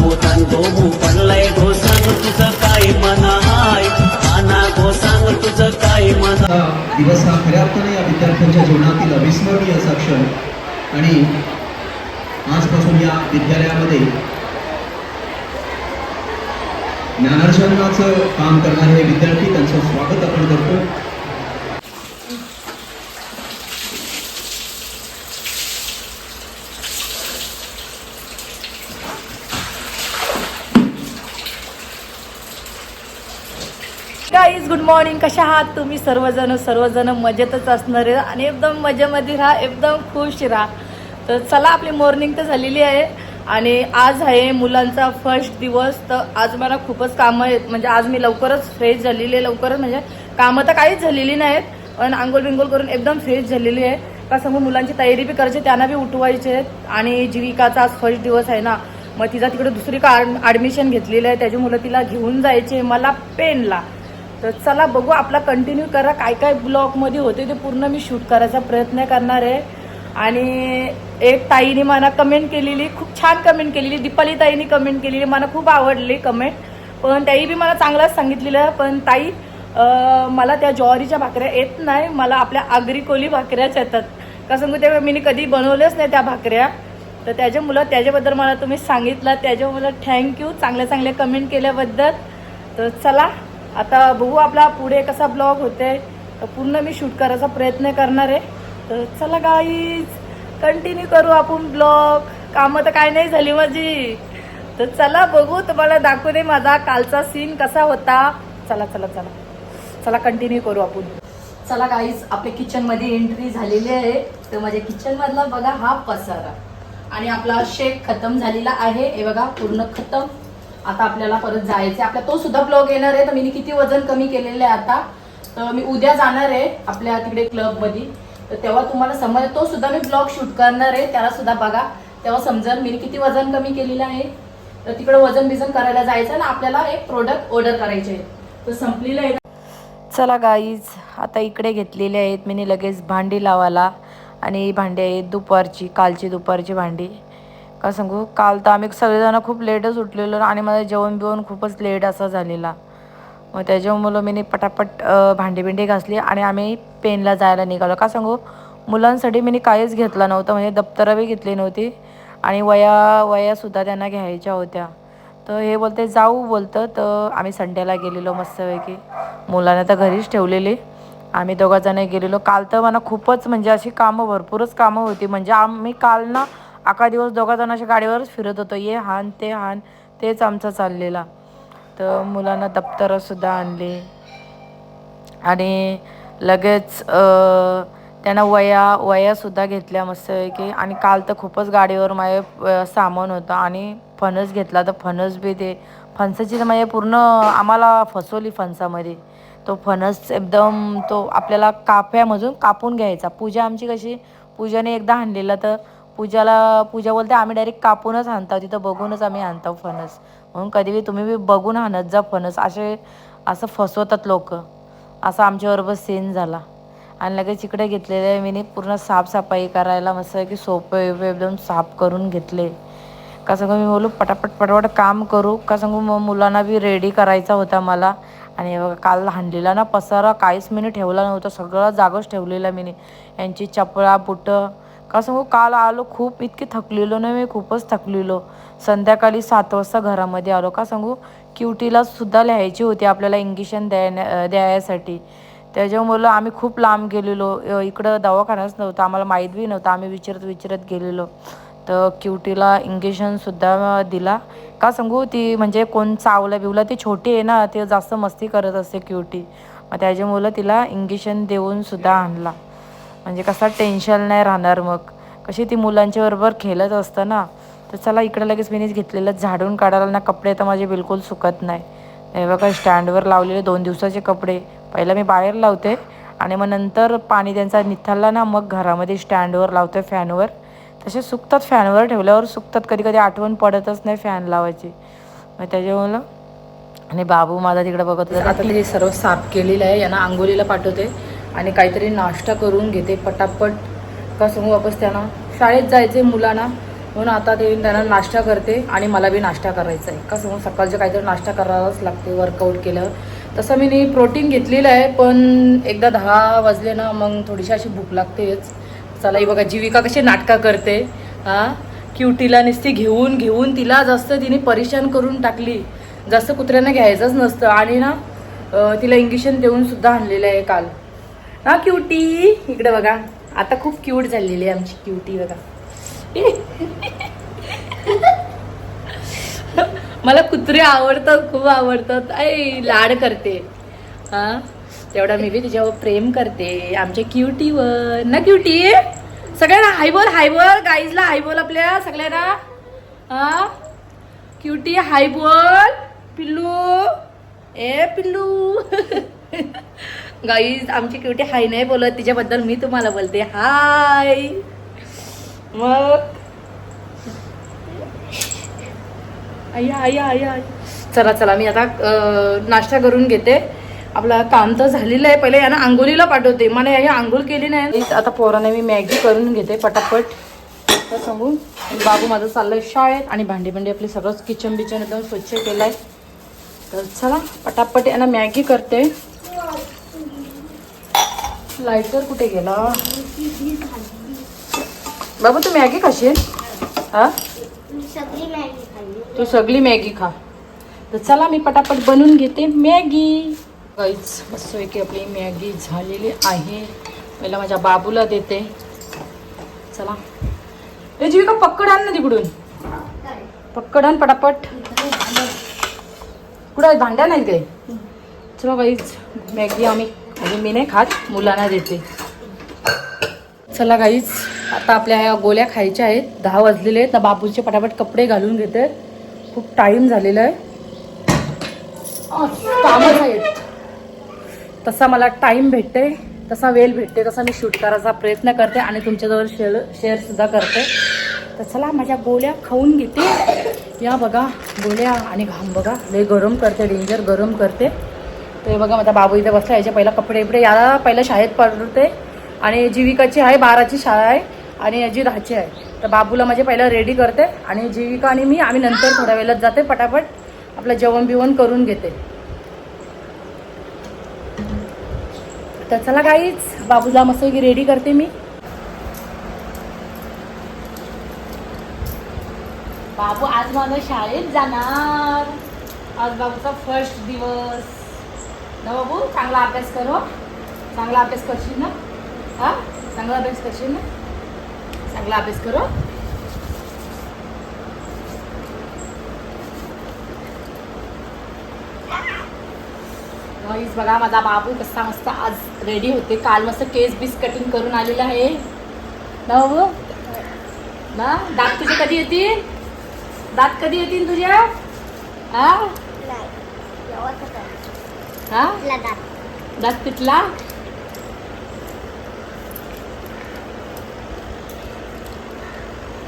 भूतान गोमू पडलाय गो सांग तुझं काय मनाय. आना गो सांग तुझं काय मना दिवस हा खऱ्या अर्थाने या विद्यार्थ्यांच्या जीवनातील अविस्मरणीय असा क्षण. आणि आजपासून या विद्यालयामध्ये ज्ञानार्जनाचं काम करणारे हे विद्यार्थी त्यांचं स्वागत आपण करतो गाईज गुड मॉर्निंग कशा आहात तुम्ही सर्वजण? सर्वजण मजेतच असणार आहे आणि एकदम मजेमध्ये राहा एकदम खुश राहा. तर चला आपली मॉर्निंग तर झालेली आहे. आणि आज आहे मुलांचा फर्स्ट दिवस. तर आज मला खूपच कामं आहेत. म्हणजे आज मी लवकरच फ्रेश झालेली आहे लवकरच म्हणजे कामं तर काहीच झालेली नाहीत पण आंघोळ बिंगोल करून एकदम फ्रेश झालेली आहे. का समोर मुलांची तयारी बी करायची त्यांना बी उठवायचे आहेत. आणि जीविकाचा आज फर्स्ट दिवस आहे ना. मग तिचा तिकडे दुसरी का ॲडमिशन घेतलेलं आहे. त्याच्यामुळं तिला घेऊन जायचे मला पेनला तर चला बघू आपला कंटिन्यू करा. काय काय ब्लॉगमध्ये होते ते पूर्ण मी शूट करायचा प्रयत्न करणार आहे. आणि एक ताईने मला कमेंट केलेली खूप छान कमेंट केलेली. दीपाली ताईने कमेंट केलेली मला खूप आवडली कमेंट पण त्याही बी मला चांगलाच सांगितलेलं. पण ताई मला त्या ज्वारीच्या भाकऱ्या येत नाही. मला आपल्या आगरी कोली भाकऱ्याच येतात. का सांगू त्या मी कधी बनवल्याच नाही त्या भाकऱ्या. तर त्याच्यामुळं त्याच्याबद्दल मला तुम्ही सांगितलं. त्याच्यामुळं थँक्यू चांगल्या चांगल्या कमेंट केल्याबद्दल. तर चला आता बघू आपला पुढे कसा ब्लॉग होते तर पूर्ण मी शूट करायचा प्रयत्न करणार आहे. तर चला गाईज कंटिन्यू करू आपण ब्लॉग. कामं तर काय नाही झाली माझी. तर चला बघू तुम्हाला दाखवू दे माझा कालचा सीन कसा होता. चला चला चला. चला कंटिन्यू करू आपण. चला गाईज आपल्या किचनमध्ये एंट्री झालेली आहे. तर माझ्या किचनमधला बघा हा पसारा. आणि आपला शेक खतम झालेला आहे. हे बघा पूर्ण खतम. आता आपल्याला परत जायचं आपला तो सुद्धा ब्लॉग येणार आहे तर मी किती वजन कमी केलेलं आहे आता. तर मी उद्या जाणार आहे आपल्या तिकडे क्लबमध्ये तर तेव्हा तुम्हाला समज तो सुद्धा मी ब्लॉग शूट करणार आहे त्याला सुद्धा बघा. तेव्हा समजेल मी किती वजन कमी केलेलं आहे. तर तिकडे वजन बिजन करायला जायचं आणि आपल्याला एक प्रोडक्ट ऑर्डर करायचे आहे. तर संपलेलं आहे. चला गाईज आता इकडे घेतलेले आहेत मी लगेच भांडी लावायला. आणि भांडी आहेत दुपारची कालची दुपारची भांडी. का सांगू? काल तर आम्ही सगळेजण खूप लेटच उठलेलो आणि माझं जेवण बिवण खूपच लेट असा झालेला. मग त्याच्यामुळं मी पटापट भांडी बिंडी घासली आणि आम्ही पेनला जायला निघालो. का सांगू? मुलांसाठी मी काहीच घेतलं नव्हतं म्हणजे दप्तरं बी घेतली नव्हती आणि वया वयासुद्धा त्यांना घ्यायच्या होत्या. तर हे बोलते जाऊ बोलतं. तर आम्ही संडेला गेलेलो मस्तपैकी. मुलांना तर घरीच ठेवलेली. आम्ही दोघाजणं गेलेलो. काल तर मला खूपच म्हणजे अशी कामं भरपूरच कामं होती. म्हणजे आम्ही काल ना अका दिवस दोघाजण अशा गाडीवरच फिरत होतो. ये हान ते हान तेच आमचा चाललेला. तर मुलांना दप्तरंसुद्धा आणले. आणि लगेच त्यांना वया वयासुद्धा घेतल्या मस्तपैकी. आणि काल तर खूपच गाडीवर माझे सामान होतं आणि फणस घेतला. तर फणस बी ते फणसाची तर म्हणजे पूर्ण आम्हाला फसवली फणसामध्ये. तो फणस एकदम तो आपल्याला काप्यामधून कापून घ्यायचा. पूजा आमची कशी पूजाने एकदा आणलेला तर पूजाला पूजा बोलते आम्ही डायरेक्ट कापूनच आणतो तिथं बघूनच आम्ही आणतो फणस. म्हणून कधी बी तुम्ही बी बघून आणत जा फणस. असे असं फसवतात लोक. असा आमच्याबरोबर सीन झाला. आणि लगेच इकडे घेतलेले मी पूर्ण साफसफाई करायला मस्त की सोपे एकदम साफ करून घेतले. का सांगू मी बोलू पटापट पटापट काम करू. का सांगू मग मुलांना बी रेडी करायचा होता मला. आणि बघा काल हांडलेला ना पसारा काहीच मी ठेवला नव्हता. सगळं जागच ठेवलेला मी यांची चपळा बुटं का सांगू काल आलो खूप इतकी थकलेलो नाही मी खूपच थकलेलो. संध्याकाळी सात वाजता घरामध्ये आलो. का सांगू क्युटीला सुद्धा लिहायची होती आपल्याला इंजेक्शन द्यायला द्यायसाठी. त्याच्यामुळं आम्ही खूप लांब गेलेलो. इकडं दवाखानाच नव्हतं आम्हाला माहीत बी नव्हतं आम्ही विचारत विचारत गेलेलो. तर क्युटीला इंजेक्शनसुद्धा दिला. का सांगू ती म्हणजे कोण चावलं बिवलं ती छोटी आहे ना ती जास्त मस्ती करत असते क्युटी. मग त्याच्यामुळं तिला इंजेक्शन देऊनसुद्धा आणला. म्हणजे कसा टेन्शन नाही राहणार मग. कशी ती मुलांच्याबरोबर खेळत असतं ना तर चला इकडं लगेच मीनीच घेतलेलं झाडून काढायला ना कपडे तर माझे बिलकुल सुकत नाही. हे बघा स्टँडवर लावलेले दोन दिवसाचे कपडे. पहिला मी बाहेर लावते आणि मग नंतर पाणी त्यांचा निथळला ना मग घरामध्ये स्टँडवर लावते फॅनवर. तसे सुकतात फॅनवर ठेवल्यावर सुकतात. कधी कधी आठवण पडतच नाही फॅन लावायची. मग त्याच्यामुळं आणि बाबू माझा तिकडे बघत होता. आता ते सर्व साफ केलेलं आहे यांना आंघोळीला पाठवते. आणि काहीतरी नाश्ता करून घेते पटापट. का सांगू वापस त्यांना? शाळेत जायचे मुलांना. म्हणून आता ते त्यांना नाश्ता करते आणि मला बी नाश्ता करायचा आहे. का सांगू? सकाळचं काहीतरी नाश्ता करावाच लागते वर्कआउट केलं. तसं मी नी प्रोटीन घेतलेलं आहे पण एकदा दहा वाजले ना मग थोडीशी अशी भूक लागतेच. चला ही बघा जीविका कशी नाटकं करते. हां? क्युटीला नुसती घेऊन घेऊन तिला जास्त तिने परेशान करून टाकली. जास्त कुत्र्यांना घ्यायचंच नसतं. आणि ना तिला इंजेक्शन देऊन सुद्धा आणलेलं आहे काल. हा क्युटी इकडे बघा. आता खूप क्यूट झालेली आहे आमची क्युटी बघा. मला कुत्रे आवडतात खूप आवडतात. ऐ लाड करते. हा? तेवढा मी बी तिच्यावर प्रेम करते. आमच्या क्युटीवर ना क्युटी सगळ्यांना हाय बोल हाय बोल गाईजला हाय बोल आपल्या सगळ्यांना. हा? क्युटी हाय बोल पिल्लू. ए पिल्लू. गाईज आमची क्युटी हाय नाही बोलत. तिच्याबद्दल मी तुम्हाला बोलते. हाय मग? आई आई आई आई. चला चला मी आता नाश्ता करून घेते. आपला काम तर झालेलं आहे. पहिले यांना आंघोळीला पाठवते. मला या आंघोळ केली नाही. आता पोराने मी मॅगी करून घेते पटापट. तर सांगू बाबू माझं चाललंय शाळेत आणि भांडी भांडी आपली सगळंच किचन बिचन एकदम स्वच्छ केलंय. तर चला पटापट यांना मॅगी करते. लायटर कुठे गेला? बाबू तू मॅगी खाशील? हा? तू सगळी मॅगी खा. तर चला मी पटापट बनवून घेते मॅगी. गाईच मस्त की आपली मॅगी झालेली आहे. पहिला माझ्या बाबूला देते. चला. ए जीविका पक्कड आण ना तिकडून. पक्कड आण पटापट. कुठं भांड्या नाही ते? चला गाईच मॅगी आम्ही म्हणजे मी नाही खात मुलांना देते. चला काहीच आता आपल्या ह्या गोल्या खायच्या आहेत. दहा वाजलेले आहेत. ना बाबूचे पटापट कपडे घालून घेते. खूप टाईम झालेला आहे. कामच आहेत. तसा मला टाईम भेटते तसा वेळ भेटते तसा मी शूट करायचा प्रयत्न करते आणि तुमच्याजवळ शेअर शेअरसुद्धा करते. तर चला माझ्या गोळ्या खाऊन घेते. या बघा गोळ्या आणि घाम बघा. लय गरम करते डेंजर गरम करते. तर हे बघा माझा बाबू इथे बसला याचे पहिला कपडे इपडे याला पहिलं शाळेत पडते. आणि जीविकाची आहे बाराची शाळा आहे आणि याची दहाची आहे. तर बाबूला माझे पहिलं रेडी करते आणि जीविका आणि मी आम्ही नंतर थोड्या वेळात जाते पटापट आपलं जेवण बिवण करून घेते. तर चला काहीच बाबूला मस्त रेडी करते मी. बाबू आज माझं शाळेत जाणार. आज बाबूचा फर्स्ट दिवस. ना बाबू चांगला अभ्यास करो. चांगला अभ्यास करशील ना? हा? चांगला अभ्यास करशील ना? चांगला अभ्यास करो. गाईज बघा माझा बाबू कसा मस्त आज रेडी होते. काल मस्त केस बीस कटिंग करून आलेला आहे. ना बाबू ना? दात तुझे कधी येतील? दात कधी येतील तुझ्या हा? हा? दात पितला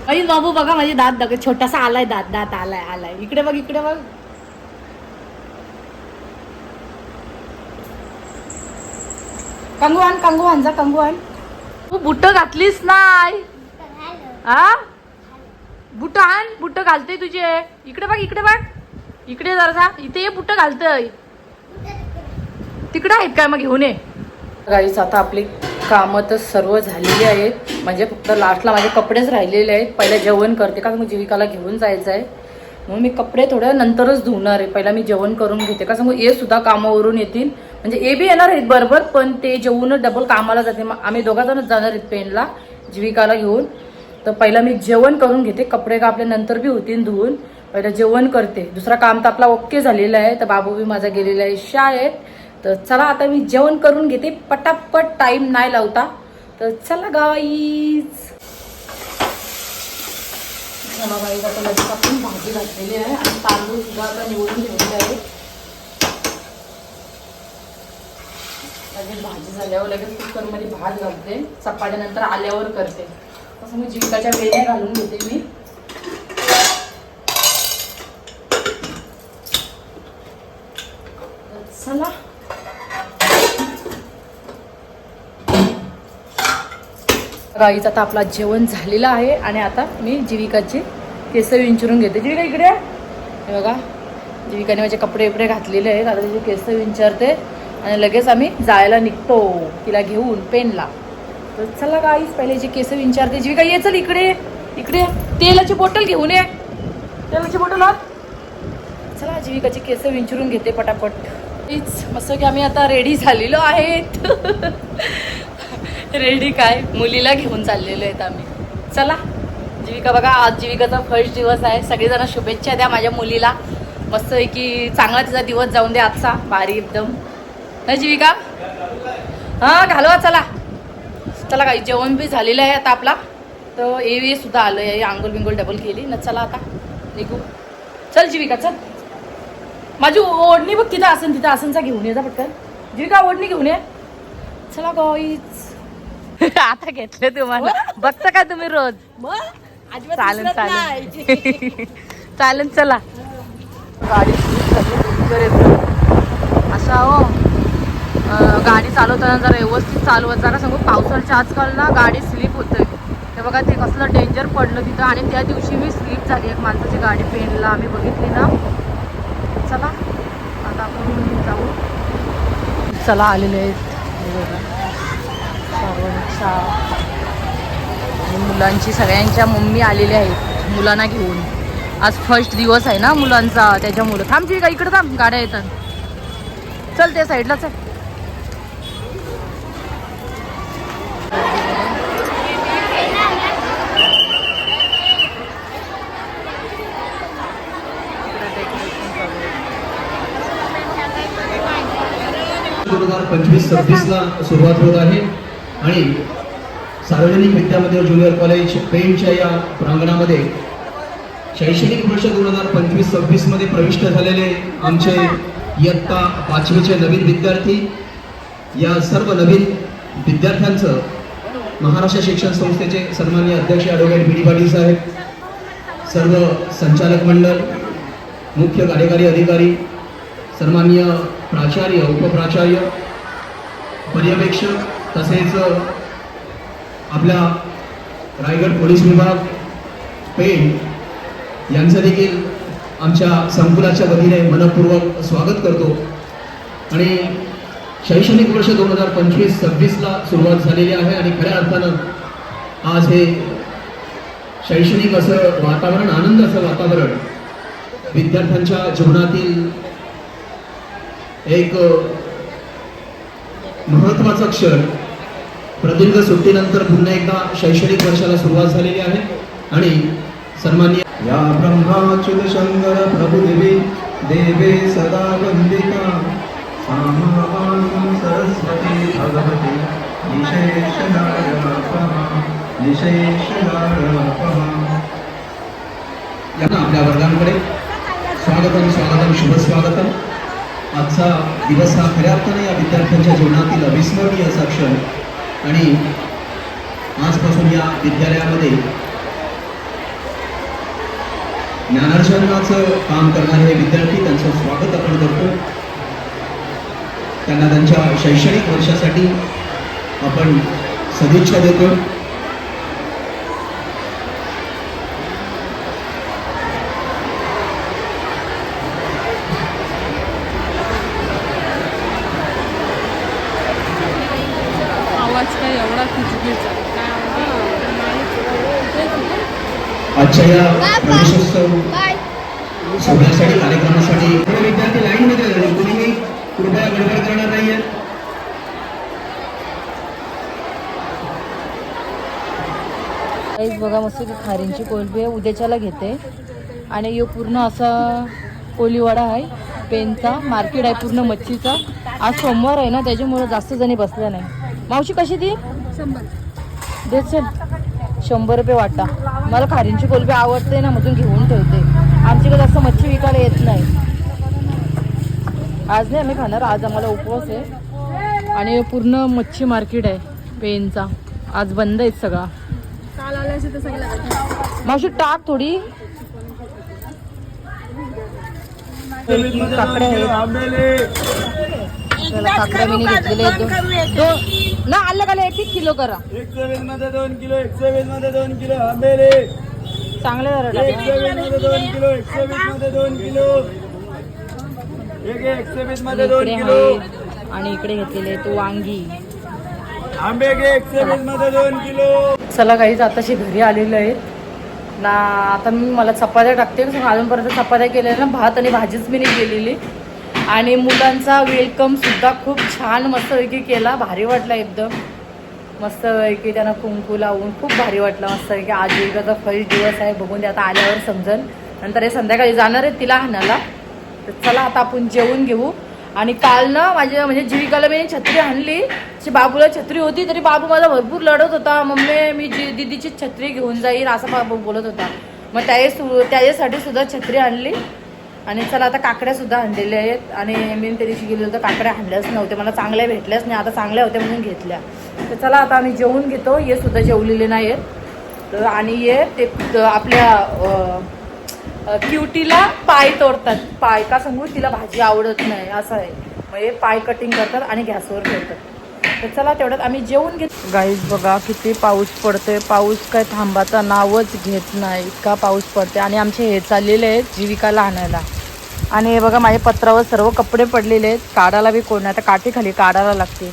अई बाबू बघा माझे दात बघ छोटासा आलाय दात दात आलाय आलाय. इकडे बघ इकडे बघ. कंगू आण कंगू आण जा कंगू आण तू बुट घातलीस नाही. हा? बुट आण बुट घालते तुझे. इकडे बघ इकडे बघ. इकडे जरा इथे ये बुट घालतय. तिकडे आहेत काय मग घेऊन ये. गाईच आता आपली कामं तर सर्व झालेली आहेत. म्हणजे फक्त लास्टला माझे कपडेच राहिलेले आहेत. पहिले जेवण करते का मग जीविकाला घेऊन जायचं आहे. म्हणून मी कपडे थोड्या नंतरच धुणार आहे. पहिला मी जेवण करून घेते. का सांगू ये सुद्धा कामावरून येतील. म्हणजे ए बी येणार आहेत बरोबर पण ते जेवूनच डबल कामाला जाते मग आम्ही दोघा जणच जाणार आहेत पेनला जीविकाला घेऊन. तर पहिला मी जेवण करून घेते. कपडे का आपल्या नंतर बी होतील धुवून. पहिलं जेवण करते. दुसरा काम तर आपला ओके झालेला आहे. तर बाबू बी माझा गेलेला आहे. शाळेत तर चला आता मी जेवण करून घेते. पटापट टाइम नाही लावता. तर चला गाईज चला गाईज आता लगेच आपण भाजी घातलेली आहे आणि तांदूळ सुद्धा आता निवडून घेतलेले आहे लगेच भाजी झाल्यावर लगेच कुकरमध्ये भात घालते. चपात्यानंतर आल्यावर करते. तसं मी जिंकाच्या वेण्या घालून घेते मी. चला. गाईचं आता आपला जेवण झालेलं आहे आणि आता मी जीविकाची केस विंचरून घेते. जीविका इकडे आहे. हे बघा जीविकाने माझे कपडे बिपडे घातलेले आहेत. आता तिचे केस विंचारते आणि लगेच आम्ही जायला निघतो तिला घेऊन पेनला. तर चला गाईच पहिले जे केस विंचारते. जीविका ये चल इकडे. इकडे तेलाची बॉटल घेऊन ये. तेलाची बॉटल आण. चला जीविकाची केस विंचरून घेते पटापट. हीच मस्त की आम्ही आता रेडी झालेलो आहेत. रेडी काय? मुलीला घेऊन चाललेलो आहेत आम्ही. चला जीविका बघा आज जीविकाचा फर्स्ट दिवस आहे. सगळेजण शुभेच्छा द्या माझ्या मुलीला. मस्त की चांगला तिचा दिवस जाऊन द्या आजचा. भारी एकदम. नाही जीविका? हां घालवा चला. चला काही जेवण बी झालेलं आहे आता आपला. तर ए सुद्धा आलं आहे. आंघोळ बिंगोल डबल केली. ना चला आता. निघू. चल जीविका चल. माझी ओढणी बघ तिथं आसन तिथं आसनचा घेऊन ये जा पटकन. जीविका ओढणी घेऊन ये. चला गाईच आता घेतले तुम्हाला. बघता का तुम्ही रोज? चालेल चालेल. चालेल चला. गाडी स्लीप झाली भयंकर येतो असा हो. गाडी चालवताना जरा व्यवस्थित चालवत जरा सांगू पावसाळ्याच्या आजकाल ना गाडी स्लीप होते ते बघा ते कसलं डेंजर पडलं तिथं. आणि त्या दिवशी मी स्लीप झाली. एक माणसाची गाडी पेनला आम्ही बघितली ना. चला. आता आपण जाऊ. चला आलेले आहेत. आणि मुलांची सगळ्यांच्या मम्मी आलेल्या आहेत मुलांना घेऊन. आज फर्स्ट दिवस आहे ना मुलांचा त्याच्यामुळं. थांबची का आहे इकडे थांब गाड्या येतात. चल त्या साईडला चल दोन हजार पंचवीस सव्वीसला सुरुवात होत आहे. आणि सार्वजनिक विद्यामंदिर ज्युनियर कॉलेज पेणच्या या प्रांगणामध्ये शैक्षणिक वर्ष दोन हजार पंचवीस सव्वीसमध्ये प्रविष्ट झालेले आमचे इयत्ता पाचवीचे नवीन विद्यार्थी या सर्व नवीन विद्यार्थ्यांचं महाराष्ट्र शिक्षण संस्थेचे सन्मान्य अध्यक्ष advocate B D Patil Saheb सर्व संचालक मंडळ मुख्य कार्यकारी अधिकारी सन्मान्य प्राचार्य उपप्राचार्य पर्यवेक्षक तसेच आपल्या रायगड पोलीस विभाग पेण यांचं देखील आमच्या संकुलाच्या वतीने मनपूर्वक स्वागत करतो. आणि शैक्षणिक वर्ष दोन हजार पंचवीस सव्वीसला सुरुवात झालेली आहे आणि खऱ्या अर्थानं आज हे शैक्षणिक असं वातावरण आनंद असं वातावरण विद्यार्थ्यांच्या जीवनातील एक महत्त्वाचा क्षण प्रदीर्घ सुट्टीनंतर पुन्हा एकदा शैक्षणिक वर्षाला सुरुवात झालेली आहे. आणि सन्मान्य या ब्रह्माच्युत शंकर प्रभुदेवी देवे सदा वंदिता सरस्वती भगवती। यांना आपल्या वर्गांकडे स्वागतम स्वागतम शुभ स्वागतम. आजचा दिवस हा खऱ्या अर्थाने या विद्यार्थ्यांच्या जीवनातील अविस्मरणीय असा क्षण. आणि आजपासून या विद्यालयामध्ये ज्ञानार्जनाचं काम करणारे हे विद्यार्थी त्यांचं स्वागत आपण करतो. त्यांना त्यांच्या शैक्षणिक वर्षासाठी आपण सदिच्छा देतो आवाज काय एवढा किचकिचा आजच्या या बाय. सोहळ्यासाठी कार्यक्रमासाठी विद्यार्थी लाईन मध्ये राहिले. कुणीही कृपया गडबड करणार नाहीये. काहीच बघा मस्त की खारींची कोलबी आहे. उद्याच्याला घेते. आणि यो पूर्ण असा कोलीवाडा आहे. पेनचा मार्केट आहे पूर्ण मच्छीचा. आज सोमवार आहे ना त्याच्यामुळे जास्त जणी बसल्या नाही. मावशी कशी ती? देत चल. शंभर रुपये वाटा. मला खारींची कोलबी आवडते ना मधून घेऊन ठेवते. आमच्याकडे जास्त मच्छी विकायला येत नाही. आज नाही आम्ही खाणार. आज आम्हाला उपवास आहे. आणि पूर्ण मच्छी मार्केट आहे पेनचा. आज बंद आहेत सगळा. मावशी टाक थोडी. काकड्या आहेत. काकड्या मी घेतलेल्या आहेत. ना अलग अलग एक एक किलो करा. एकशे वीसमध्ये दोन किलो एकशे वीसमध्ये दोन किलो आंबेरे चांगले जरा. एकशे टाका. वीसमध्ये दोन किलो एकशे वीसमध्ये दोन किलो. एक एकशे वीसमध्ये दोन इकडे किलो. आहे आणि इकडे घेतलेले तो वांगी. आंबे घे एकशे वीसमध्ये दोन किलो. चला काहीच आताशी घरी आलेलो आहे. ना आता मी मला चपात्या टाकते अजूनपर्यंत चपात्या केल्या ना भात आणि भाजीच मी नाही केलेली. आणि मुलांचा वेलकम सुद्धा खूप छान मस्तपैकी केला. भारी वाटला एकदम. मस्तपैकी त्यांना कुंकू लावून खूप भारी वाटलं मस्तपैकी. आज युगाचा फर्स्ट दिवस आहे. बघून ते आता आल्यावर समजेल नंतर हे संध्याकाळी जाणार आहे तिला हाणाला तर चला आता आपण जेवून घेऊ. आणि काल ना माझ्या म्हणजे जीविकाला मी छत्री आणली. जी बाबूला छत्री होती तरी बाबू माझा भरपूर लढत होता. मम्मी मी जी दीदीची छत्री घेऊन जाईल असं बाबू बोलत होता. मग त्या त्याच्यासाठी सुद्धा छत्री आणली. आणि चला आता काकड्या सुद्धा आणलेल्या आहेत. आणि मी त्या दिवशी गेलो तर काकड्या आणल्याच नव्हते मला चांगल्या भेटल्याच नाही. आता चांगल्या होत्या म्हणून घेतल्या. तर चला आता आम्ही जेवून घेतो. हे सुद्धा जेवलेले नाही आहेत तर आणि हे ते आपल्या क्युटीला पाय तोडतात. पाय का सांगू? तिला भाजी आवडत नाही. असं आहे. म्हणजे पाय कटिंग करतात आणि गॅसवर ठेवतात. तर चला तेवढ्यात आम्ही जेवून घेतो गाईज बघा किती पाऊस पडते पाऊस काय थांबाचा नावच घेत नाही. इतका पाऊस पडते आणि आमचे हे चाललेले आहेत जीविकाला आणायला आणि हे बघा माझ्या पत्रावर सर्व कपडे पडलेले आहेत. काढायला बी कोण नाही. आता काठी खाली काढायला लागते.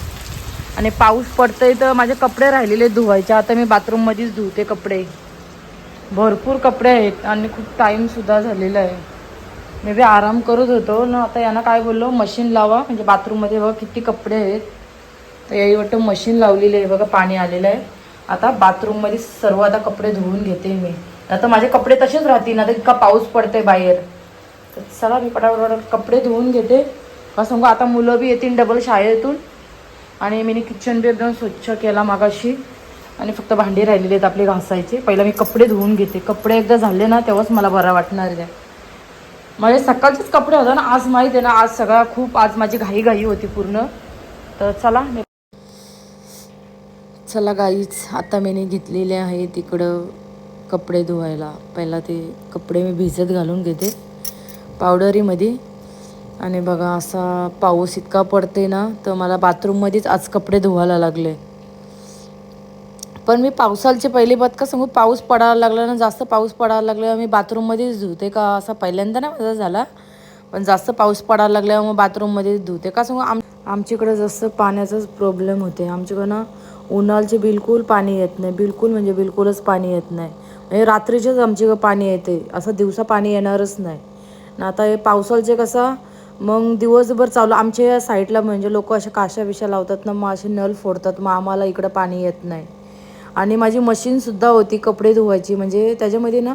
आणि पाऊस पडतोय तर माझे कपडे राहिलेले आहेत धुवायचे. आता मी बाथरूममध्येच धुते कपडे. भरपूर कपडे आहेत आणि खूप टाईमसुद्धा झालेला आहे. मी बी आराम करत होतो. ना आता यांना काय बोललो? मशीन लावा. म्हणजे बाथरूममध्ये बघा किती कपडे आहेत. तर याही वाटतं मशीन लावलेली आहे. बघा पाणी आलेलं आहे. आता बाथरूममध्ये सर्व आता कपडे धुवून घेते मी. आता माझे कपडे तसेच राहतील. आता इतका पाऊस पडतोय बाहेर. तर चला मी पटापट कपडे धुवून घेते. का सांगू आता मुलं बी येतील डबल शाळेतून. आणि मी किचन बी एकदम स्वच्छ केला मागाशी. आणि फक्त भांडी राहिलेली आहेत आपली घासायचे. पहिला मी कपडे धुवून घेते. कपडे एकदा झाले ना तेव्हाच मला बरं वाटणार आहे. माझे सकाळचेच कपडे होतं ना आज माहीत आहे ना आज सगळा खूप आज माझी घाई घाई होती पूर्ण. तर चला मी चला गाईच आता मी घेतलेले आहे तिकडं कपडे धुवायला. पहिला ते कपडे मी भिजत घालून घेते. पावडरीमध्ये. आणि बघा असा पाऊस इतका पडते ना तर मला बाथरूममध्येच आज कपडे धुवायला लागले. पण मी पावसालचे पहिले बात का सांगू पाऊस पडायला लागला ना जास्त पाऊस पडायला लागल्यावर मी बाथरूममध्येच धुते का? असा पहिल्यांदा ना माझा झाला. पण जास्त पाऊस पडायला लागल्यावर मग बाथरूममध्येच धुते. का सांगू आम आमच्याकडे जास्त पाण्याचाच प्रॉब्लेम होते. आमच्याकडं ना उन्हाळचे बिलकुल पाणी येत नाही. बिलकुल म्हणजे बिलकुलच पाणी येत नाही. म्हणजे रात्रीचेच आमच्याकडं पाणी येते. असं दिवसा पाणी येणारच नाही. ना आता हे पावसाळचे कसं मग दिवसभर चालू आमच्या या साईडला म्हणजे लोक अशा काशा बिशा लावतात ना मग असे नल फोडतात मग आम्हाला इकडं पाणी येत नाही. आणि माझी मशीनसुद्धा होती कपडे धुवायची म्हणजे त्याच्यामध्ये ना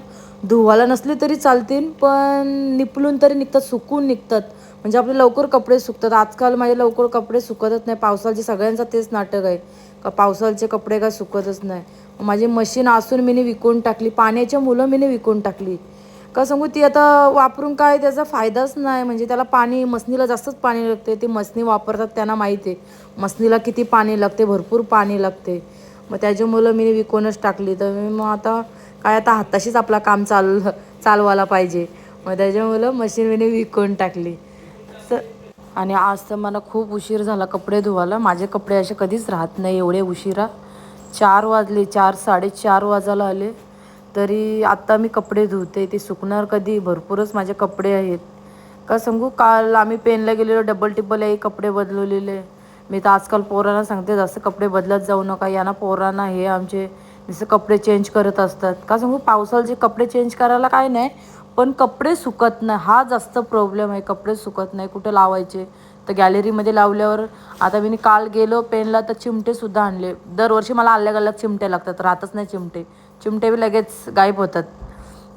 धुवायला नसले तरी चालतील पण निपलून तरी निघतात सुकून निघतात. म्हणजे आपले लवकर कपडे सुकतात. आजकाल माझे लवकर कपडे सुकतच नाही. पावसाळचे सगळ्यांचा तेच नाटक आहे. का पावसाळचे कपडे काय सुकतच नाही. माझी मशीन असून मीने विकून टाकली पाण्याच्या मुलं मीने विकून टाकली. का सांगू ती आता वापरून काय त्याचा फायदाच नाही. म्हणजे त्याला पाणी मसनीला जास्तच पाणी लागते. ते मसनी वापरतात त्यांना माहिती आहे. मसनीला किती पाणी लागते भरपूर पाणी लागते. मग त्याच्यामुळं मी विकूनच टाकली. तर मी मग आता काय आता हाताशीच आपला काम चाल चालवायला पाहिजे. मग त्याच्यामुळं मशीन मी विकून टाकली. तर आणि आज तर मला खूप उशीर झाला कपडे धुवायला. माझे कपडे असे कधीच राहत नाही एवढे उशिरा. चार वाजले चार साडेचार वाजायला आले. तरी आत्ता मी कपडे धुते ते सुकणार कधी? भरपूरच माझे कपडे आहेत. का सांगू? काल आम्ही पेनला गेलेलो डबल टिबल आहे कपडे बदलवलेले. मी तर आजकाल पोरांना सांगते जास्त कपडे बदलत जाऊ नका. यांना पोरांना हे आमचे जसं कपडे चेंज करत असतात. का सांगू? पावसाळ्याचे कपडे चेंज करायला काय नाही पण कपडे सुकत नाही. हा जास्त प्रॉब्लेम आहे. कपडे सुकत नाही. कुठे लावायचे? तर गॅलरीमध्ये लावल्यावर आता मी काल गेलो पेनला तर चिमटेसुद्धा आणले. दरवर्षी मला अलग अलग चिमटे लागतात. राहतच नाही चिमटे. चिमटे बी लगेच गायब होतात.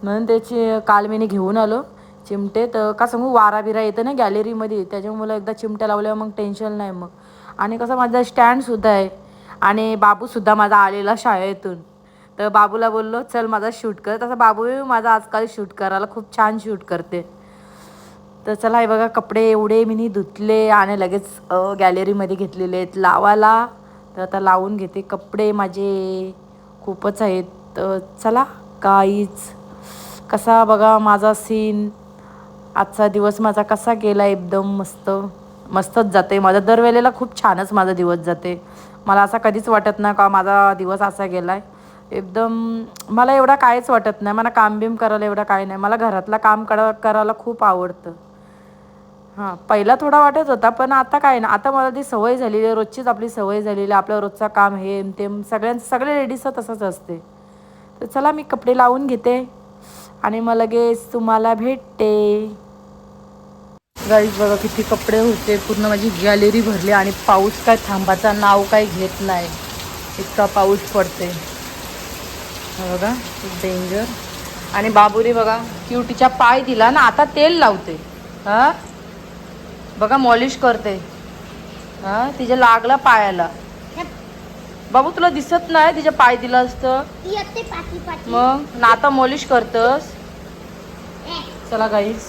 म्हणून त्याची काल मी घेऊन आलो. चिमटे तर का सांगू वारा बिरा येतं ना गॅलरीमध्ये त्याच्यामुळे एकदा चिमट्या लावल्यावर मग टेन्शन नाही मग. आणि कसं माझा स्टँडसुद्धा आहे. आणि बाबूसुद्धा माझा आलेला शाळेतून. तर बाबूला बोललो चल माझा शूट कर. तसं बाबू माझा आजकाल शूट करायला खूप छान शूट करते. तर चला हे बघा कपडे एवढे मी धुतले आणि लगेच गॅलरीमध्ये घेतलेले आहेत. लावायला. तर आता लावून घेते. कपडे माझे खूपच आहेत. तर चला काहीच कसा बघा माझा सीन आजचा दिवस माझा कसा गेला एकदम मस्त. मस्तच जाते माझा दरवेळेला खूप छानच माझा दिवस जाते मला असा कधीच वाटत नाही का माझा दिवस असा गेला आहे एकदम मला एवढा काहीच वाटत नाही. मला कामबिम करायला एवढं काही नाही. मला घरातलं काम करा करायला खूप आवडतं. हां पहिला थोडा वाटत होता पण आता काय ना आता मला ती सवय झालेली आहे. रोजचीच आपली सवय झालेली आहे. आपलं रोजचं काम हे तेम सगळ्यांचं सगळ्या लेडीजचं तसंच असते. तर चला मी कपडे लावून घेते आणि मग लगेच तुम्हाला भेटते. गाईज बघा किती कपडे होते. पूर्ण माझी गॅलरी भरली आणि पाऊस काय थांबाचा नाव काय घेत नाही. इतका पाऊस पडते बघा डेंजर आणि बाबूने बघा क्युटीच्या पाय दिला ना आता तेल लावते. हां? बघा मॉलिश करते. हां? तिच्या लागला पायाला. बाबू तुला दिसत नाही? तिच्या पाय दिलं असतं. मग? ना आता मॉलिश करतस? चला गाईस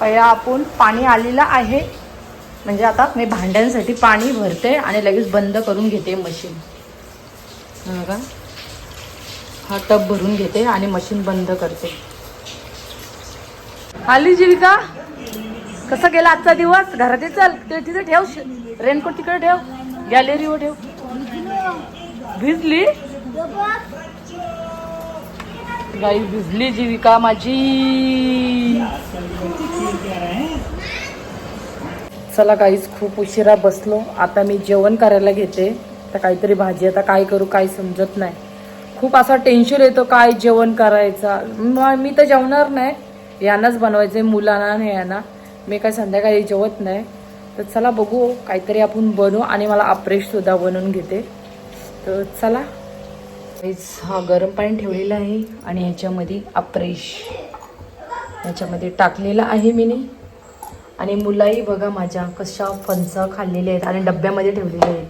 पहिला आपण पाणी आलेलं आहे. म्हणजे आता मी भांड्यांसाठी पाणी भरते आणि लगेच बंद करून घेते मशीन हा का हा टब भरून घेते आणि मशीन बंद करते. आली जीविका? कसा गेला आजचा दिवस? घरात चल. तिथे ठेव. रेनकोट तिकडे ठेव. गॅलरीवर ठेव. भिजली? गाई भिजली जीविका माझी. चला गाईच खूप उशिरा बसलो. आता मी जेवण करायला घेते. तर काहीतरी भाजी आता काय करू काय समजत नाही. खूप असा टेन्शन येतो काय जेवण करायचा? मी तर जेवणार नाही. यांनाच बनवायचं आहे मुलांना आणि यांना. मी काय संध्याकाळी जेवत नाही. तर चला बघू काहीतरी आपण बनवू आणि मला अप्रेशसुद्धा बनवून घेते. तर चला. वीज हा गरम पाणी ठेवलेला आहे आणि ह्याच्यामध्ये अप्रेश. ह्याच्यामध्ये टाकलेला आहे मीने. आणि मुलाही बघा माझ्या कशा फणस खाल्लेले आहेत आणि डब्यामध्ये ठेवलेले आहेत.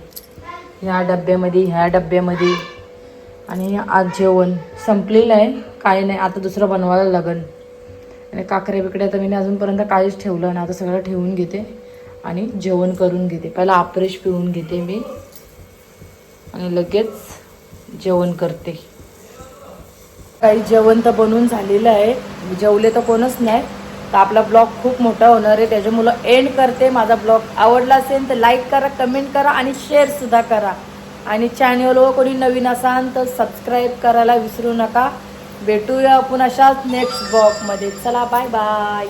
ह्या डब्यामध्ये ह्या डब्यामध्ये. आणि आज जेवण संपलेलं आहे. काय नाही आता दुसरं बनवायला लागन. आणि काकऱ्या बिकड्या तर मी अजूनपर्यंत काहीच ठेवलं नाही. आता सगळं ठेवून घेते आणि जेवण करून घेते. पहिला अप्रेश पिऊन घेते मी. आणि लगेच जेवण करते. काही जेवण तर बनवून झालेलं आहे. जेवले तर कोणच नाही. तर आपला ब्लॉग खूप मोठा होणार आहे. त्याच्यामुळं एंड करते माझा ब्लॉग. आवडला असेल तर लाईक करा कमेंट करा आणि शेअरसुद्धा करा. आणि चॅनलवर कोणी नवीन असाल तर सबस्क्राईब करायला विसरू नका. भेटूया आपण अशाच नेक्स्ट ब्लॉगमध्ये चला बाय बाय